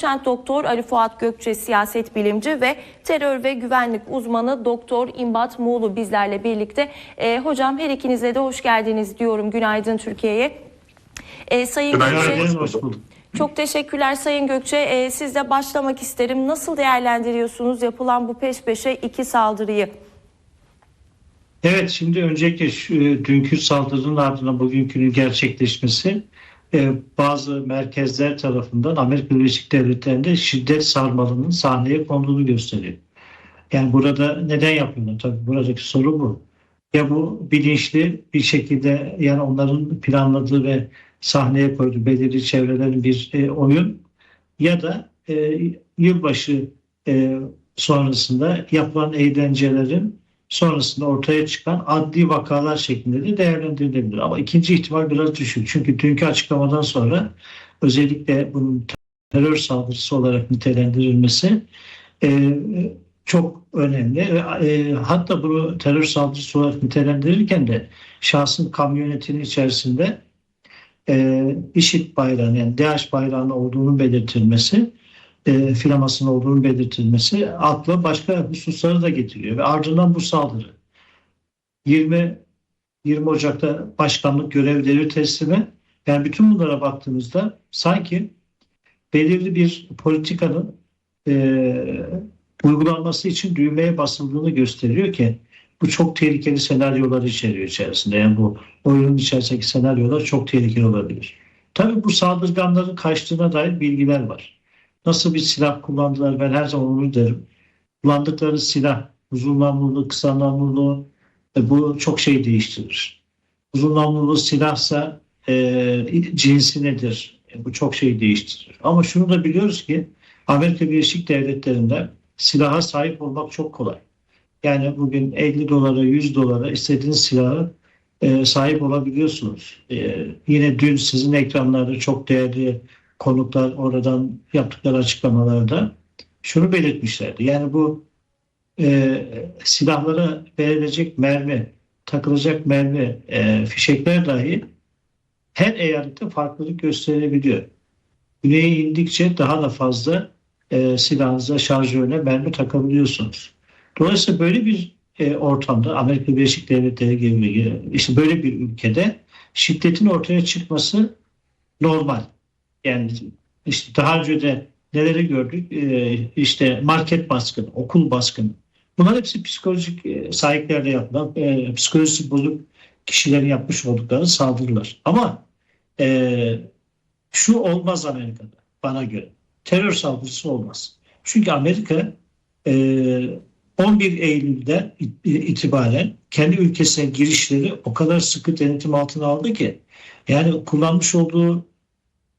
Doçent Doktor Ali Fuat Gökçe siyaset bilimci ve terör ve güvenlik uzmanı Doktor İmbat Muğlu bizlerle birlikte. Ee, hocam her ikinize de hoş geldiniz diyorum. Günaydın Türkiye'ye. Ee, Sayın Günaydın. Gökçe, çok teşekkürler Sayın Gökçe. Ee, sizle başlamak isterim. Nasıl değerlendiriyorsunuz yapılan bu peş peşe iki saldırıyı? Evet şimdi öncelikle şu, e, dünkü saldırının ardından bugünkünün gerçekleşmesi e, bazı merkezler tarafından Amerika Birleşik Devletleri'nde şiddet sarmalının sahneye konduğunu gösteriyor. Yani burada neden yapıyorlar? Tabii buradaki soru bu. Ya bu bilinçli bir şekilde yani onların planladığı ve sahneye koyduğu belirli çevrelerin bir e, oyun ya da e, yılbaşı e, sonrasında yapılan eğlencelerin sonrasında ortaya çıkan adli vakalar şeklinde de değerlendirilebilir. Ama ikinci ihtimal biraz düşük. Çünkü dünkü açıklamadan sonra özellikle bunun terör saldırısı olarak nitelendirilmesi e, çok önemli. E, hatta bunu terör saldırısı olarak nitelendirirken de şahsın kamyonetinin içerisinde e, IŞİD bayrağının yani DAEŞ bayrağının olduğunu belirtilmesi e, filamasının olduğunu belirtilmesi akla başka hususları da getiriyor ve ardından bu saldırı 20 20 Ocak'ta başkanlık görevleri teslimi yani bütün bunlara baktığımızda sanki belirli bir politikanın e, uygulanması için düğmeye basıldığını gösteriyor ki bu çok tehlikeli senaryolar içeriyor içerisinde. Yani bu oyunun içerisindeki senaryolar çok tehlikeli olabilir. Tabii bu saldırganların kaçtığına dair bilgiler var. Nasıl bir silah kullandılar ben her zaman onu derim. Kullandıkları silah uzun namlulu, kısa namlulu e, bu çok şey değiştirir. Uzun namlulu silahsa e, cinsi nedir? E, bu çok şey değiştirir. Ama şunu da biliyoruz ki Amerika Birleşik Devletleri'nde silaha sahip olmak çok kolay. Yani bugün 50 dolara 100 dolara istediğiniz silahı e, sahip olabiliyorsunuz. E, yine dün sizin ekranlarda çok değerli konuklar oradan yaptıkları açıklamalarda şunu belirtmişlerdi. Yani bu e, silahlara verilecek mermi, takılacak mermi, e, fişekler dahi her eyalette farklılık gösterebiliyor. Güneye indikçe daha da fazla e, silahınıza, şarjörüne mermi takabiliyorsunuz. Dolayısıyla böyle bir e, ortamda Amerika Birleşik Devletleri gibi işte böyle bir ülkede şiddetin ortaya çıkması normal. Yani işte daha önce de neleri gördük? Ee, işte market baskını, okul baskını. Bunlar hepsi psikolojik e, sahiplerle yapılan, e, psikolojisi bozuk kişilerin yapmış oldukları saldırılar. Ama e, şu olmaz Amerika'da bana göre. Terör saldırısı olmaz. Çünkü Amerika e, 11 Eylül'de itibaren kendi ülkesine girişleri o kadar sıkı denetim altına aldı ki yani kullanmış olduğu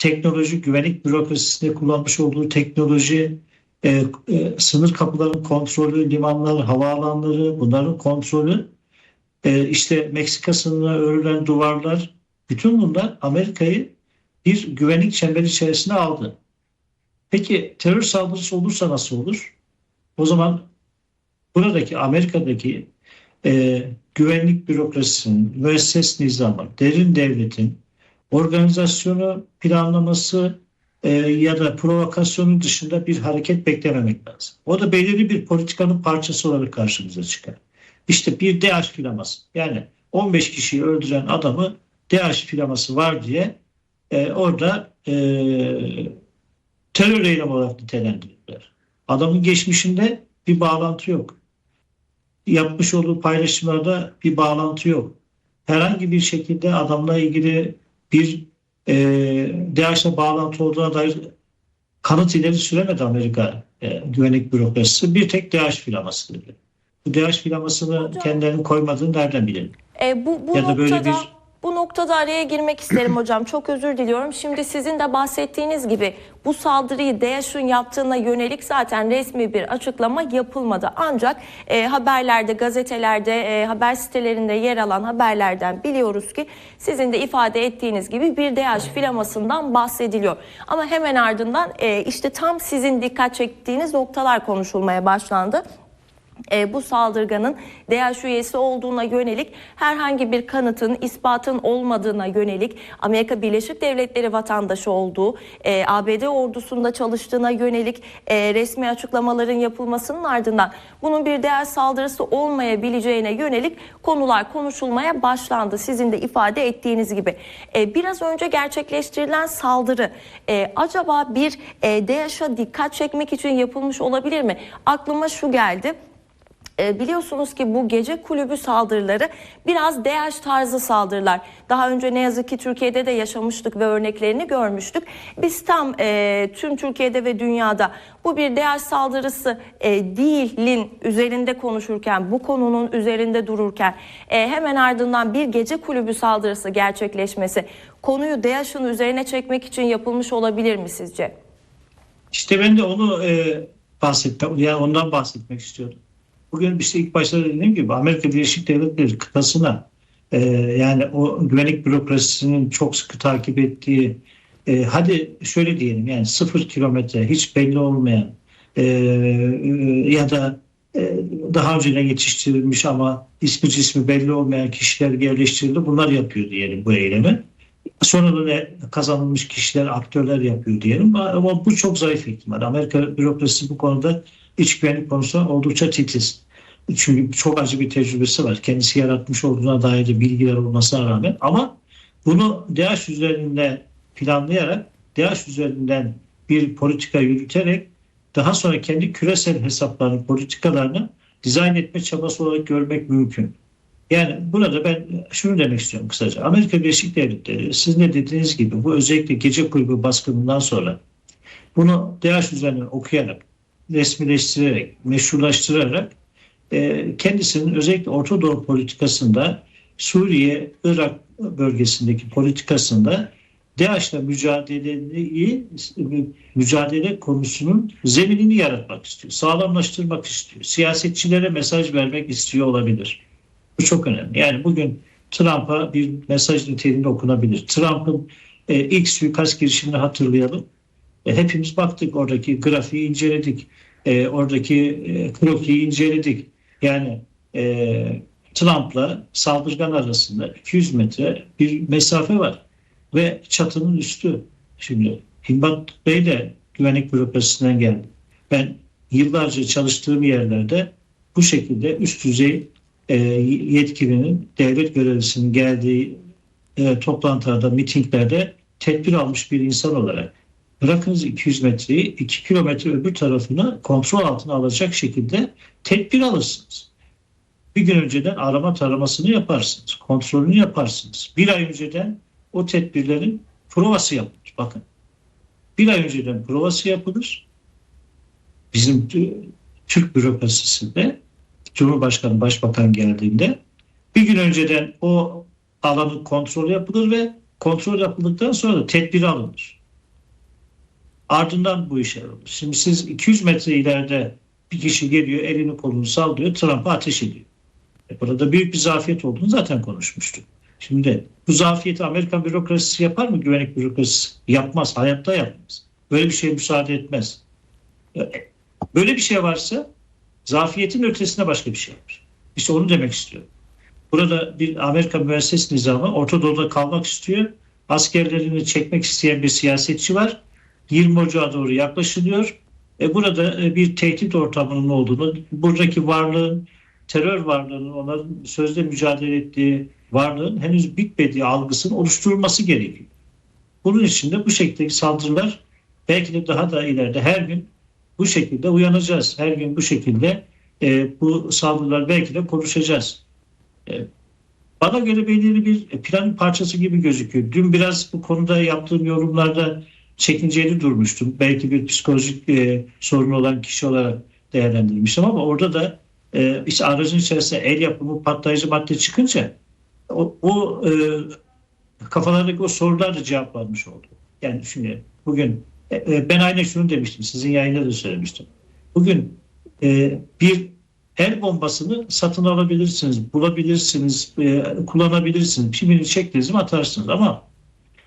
teknoloji, güvenlik bürokrasisinde kullanmış olduğu teknoloji, e, e, sınır kapılarının kontrolü, limanlar, havaalanları, bunların kontrolü, e, işte Meksika sınırına örülen duvarlar, bütün bunlar Amerika'yı bir güvenlik çemberi içerisine aldı. Peki terör saldırısı olursa nasıl olur? O zaman buradaki Amerika'daki e, güvenlik bürokrasisinin, müesses nizamı, derin devletin, organizasyonu, planlaması e, ya da provokasyonu dışında bir hareket beklememek lazım. O da belirli bir politikanın parçası olarak karşımıza çıkar. İşte bir DH filaması yani 15 kişiyi öldüren adamı DH filaması var diye e, orada e, terör eylemi olarak nitelendirirler. Adamın geçmişinde bir bağlantı yok. Yapmış olduğu paylaşımlarda bir bağlantı yok. Herhangi bir şekilde adamla ilgili bir e, DAEŞ'le bağlantı olduğuna dair kanıt ileri süremedi Amerika e, güvenlik bürokrasisi. Bir tek DAEŞ filaması dedi. Bu DAEŞ filamasını Hocam, kendilerinin koymadığını nereden bilelim? E, bu, bu Ya da noktada, böyle bir- bu noktada araya girmek isterim hocam. Çok özür diliyorum. Şimdi sizin de bahsettiğiniz gibi bu saldırıyı DAEŞ'in yaptığına yönelik zaten resmi bir açıklama yapılmadı. Ancak e, haberlerde, gazetelerde, e, haber sitelerinde yer alan haberlerden biliyoruz ki sizin de ifade ettiğiniz gibi bir DAEŞ filamasından bahsediliyor. Ama hemen ardından e, işte tam sizin dikkat çektiğiniz noktalar konuşulmaya başlandı. E, bu saldırganın DAEŞ üyesi olduğuna yönelik herhangi bir kanıtın, ispatın olmadığına yönelik Amerika Birleşik Devletleri vatandaşı olduğu, e, ABD ordusunda çalıştığına yönelik e, resmi açıklamaların yapılmasının ardından bunun bir DAEŞ saldırısı olmayabileceğine yönelik konular konuşulmaya başlandı. Sizin de ifade ettiğiniz gibi. E, biraz önce gerçekleştirilen saldırı e, acaba bir e, DAEŞ'a dikkat çekmek için yapılmış olabilir mi? Aklıma şu geldi. E, biliyorsunuz ki bu gece kulübü saldırıları biraz DH tarzı saldırılar. Daha önce ne yazık ki Türkiye'de de yaşamıştık ve örneklerini görmüştük. Biz tam e, tüm Türkiye'de ve dünyada bu bir DH saldırısı e, değilin üzerinde konuşurken, bu konunun üzerinde dururken e, hemen ardından bir gece kulübü saldırısı gerçekleşmesi konuyu DH'ın üzerine çekmek için yapılmış olabilir mi sizce? İşte ben de onu e, bahsetmek, yani ondan bahsetmek istiyordum. Bugün işte ilk başta dediğim gibi Amerika Birleşik Devletleri kıtasına e, yani o güvenlik bürokrasisinin çok sıkı takip ettiği e, hadi şöyle diyelim yani sıfır kilometre hiç belli olmayan e, ya da e, daha önceden yetiştirilmiş ama ismi cismi belli olmayan kişiler yerleştirildi. Bunlar yapıyor diyelim bu eylemi. Sonra da ne kazanılmış kişiler, aktörler yapıyor diyelim. Ama bu çok zayıf ihtimal. Amerika bürokrasisi bu konuda iç güvenlik konusunda oldukça titiz. Çünkü çok acı bir tecrübesi var. Kendisi yaratmış olduğuna dair bilgiler olmasına rağmen. Ama bunu DH üzerinde planlayarak, DH üzerinden bir politika yürüterek daha sonra kendi küresel hesaplarını, politikalarını dizayn etme çabası olarak görmek mümkün. Yani burada ben şunu demek istiyorum kısaca. Amerika Birleşik Devletleri sizin de dediğiniz gibi bu özellikle gece kulübü baskınından sonra bunu DH üzerinden okuyarak, resmileştirerek, meşrulaştırarak e, kendisinin özellikle Orta Doğu politikasında Suriye, Irak bölgesindeki politikasında DAEŞ'le mücadeleyi mücadele konusunun zeminini yaratmak istiyor. Sağlamlaştırmak istiyor. Siyasetçilere mesaj vermek istiyor olabilir. Bu çok önemli. Yani bugün Trump'a bir mesaj niteliğinde okunabilir. Trump'ın e, ilk suikast girişimini hatırlayalım. E, hepimiz baktık oradaki grafiği inceledik. E, oradaki e, krokiyi inceledik. Yani e, Trump'la saldırgan arasında 200 metre bir mesafe var. Ve çatının üstü. Şimdi Himbat Bey de güvenlik bürokrasisinden geldi. Ben yıllarca çalıştığım yerlerde bu şekilde üst düzey e, yetkilinin, devlet görevlisinin geldiği e, toplantılarda, mitinglerde tedbir almış bir insan olarak bırakınız 200 metreyi 2 kilometre öbür tarafını kontrol altına alacak şekilde tedbir alırsınız. Bir gün önceden arama taramasını yaparsınız. Kontrolünü yaparsınız. Bir ay önceden o tedbirlerin provası yapılır. Bakın. Bir ay önceden provası yapılır. Bizim Türk bürokrasisinde Cumhurbaşkanı, Başbakan geldiğinde bir gün önceden o alanın kontrolü yapılır ve kontrol yapıldıktan sonra da tedbiri alınır. Ardından bu işe alınır. Şimdi siz 200 metre ileride bir kişi geliyor, elini kolunu sallıyor, Trump'a ateş ediyor. E burada büyük bir zafiyet olduğunu zaten konuşmuştuk. Şimdi bu zafiyeti Amerikan bürokrasisi yapar mı? Güvenlik bürokrasisi yapmaz. Hayatta yapmaz. Böyle bir şeye müsaade etmez. Böyle bir şey varsa zafiyetin ötesine başka bir şey var. İşte onu demek istiyorum. Burada bir Amerika müesses nizamı Orta Doğu'da kalmak istiyor. Askerlerini çekmek isteyen bir siyasetçi var. 20 Ocağı doğru yaklaşılıyor. E burada e, bir tehdit ortamının olduğunu, buradaki varlığın, terör varlığının onların sözde mücadele ettiği varlığın henüz bitmediği algısının oluşturulması gerekiyor. Bunun için de bu şekildeki saldırılar belki de daha da ileride her gün bu şekilde uyanacağız. Her gün bu şekilde e, bu saldırılar belki de konuşacağız. E, bana göre belirli bir plan parçası gibi gözüküyor. Dün biraz bu konuda yaptığım yorumlarda çekinceli durmuştum. Belki bir psikolojik e, sorun olan kişi olarak değerlendirmiştim ama orada da e, işte aracın içerisinde el yapımı patlayıcı madde çıkınca o, o e, kafalardaki o sorular da cevaplanmış oldu. Yani şimdi bugün e, e, ben aynen şunu demiştim. Sizin yayında da söylemiştim. Bugün e, bir el bombasını satın alabilirsiniz, bulabilirsiniz, e, kullanabilirsiniz. Pimini çektiniz mi atarsınız ama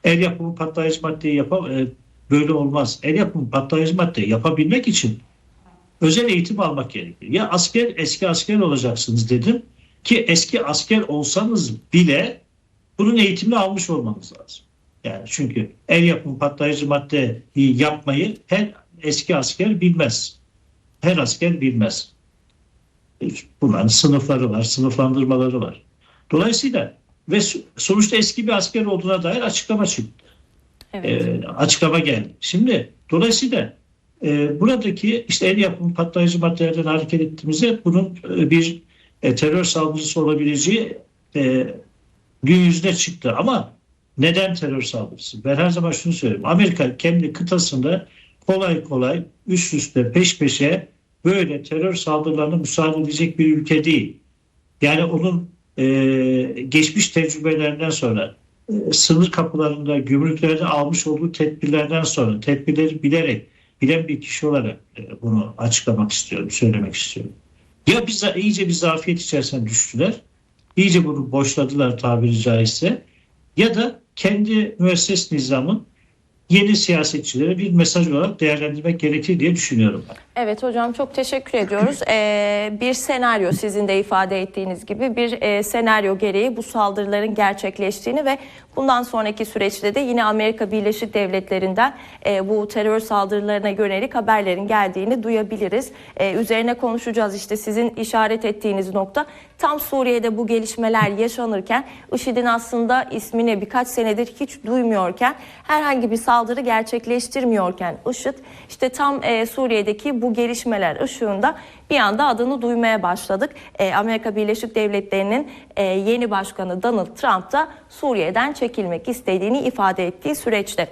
el yapımı patlayıcı maddeyi yapam e, böyle olmaz. El yapımı patlayıcı maddeyi yapabilmek için özel eğitim almak gerekiyor. Ya asker eski asker olacaksınız dedim ki eski asker olsanız bile bunun eğitimini almış olmanız lazım. Yani çünkü el yapımı patlayıcı madde yapmayı her eski asker bilmez. Her asker bilmez. Bunların sınıfları var, sınıflandırmaları var. Dolayısıyla ve sonuçta eski bir asker olduğuna dair açıklama çıktı. Evet. E, açıklama geldi. Şimdi dolayısıyla e, buradaki işte el yapımı patlayıcı maddelerden hareket ettiğimizde bunun e, bir e, terör saldırısı olabileceği e, gün yüzüne çıktı. Ama neden terör saldırısı? Ben her zaman şunu söylüyorum. Amerika kendi kıtasında kolay kolay üst üste peş peşe böyle terör saldırılarına müsaade edecek bir ülke değil. Yani onun e, geçmiş tecrübelerinden sonra sınır kapılarında, gümrüklerde almış olduğu tedbirlerden sonra, tedbirleri bilerek, bilen bir kişi olarak e, bunu açıklamak istiyorum, söylemek istiyorum. Ya biz iyice bir zafiyet içerisine düştüler, iyice bunu boşladılar tabiri caizse ya da kendi müesses nizamın yeni siyasetçilere bir mesaj olarak değerlendirmek gerekir diye düşünüyorum ben. Evet hocam çok teşekkür ediyoruz. Ee, bir senaryo sizin de ifade ettiğiniz gibi bir e, senaryo gereği bu saldırıların gerçekleştiğini ve bundan sonraki süreçte de yine Amerika Birleşik Devletleri'nden e, bu terör saldırılarına yönelik haberlerin geldiğini duyabiliriz. E, üzerine konuşacağız işte sizin işaret ettiğiniz nokta. Tam Suriye'de bu gelişmeler yaşanırken IŞİD'in aslında ismini birkaç senedir hiç duymuyorken herhangi bir saldırı gerçekleştirmiyorken IŞİD işte tam e, Suriye'deki bu gelişmeler ışığında bir anda adını duymaya başladık. E, Amerika Birleşik Devletleri'nin e, yeni başkanı Donald Trump da Suriye'den çekilmek istediğini ifade ettiği süreçte.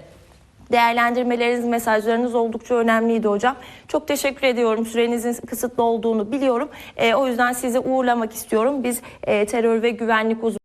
Değerlendirmeleriniz, mesajlarınız oldukça önemliydi hocam. Çok teşekkür ediyorum. Sürenizin kısıtlı olduğunu biliyorum. E, o yüzden sizi uğurlamak istiyorum. Biz e, terör ve güvenlik uzmanı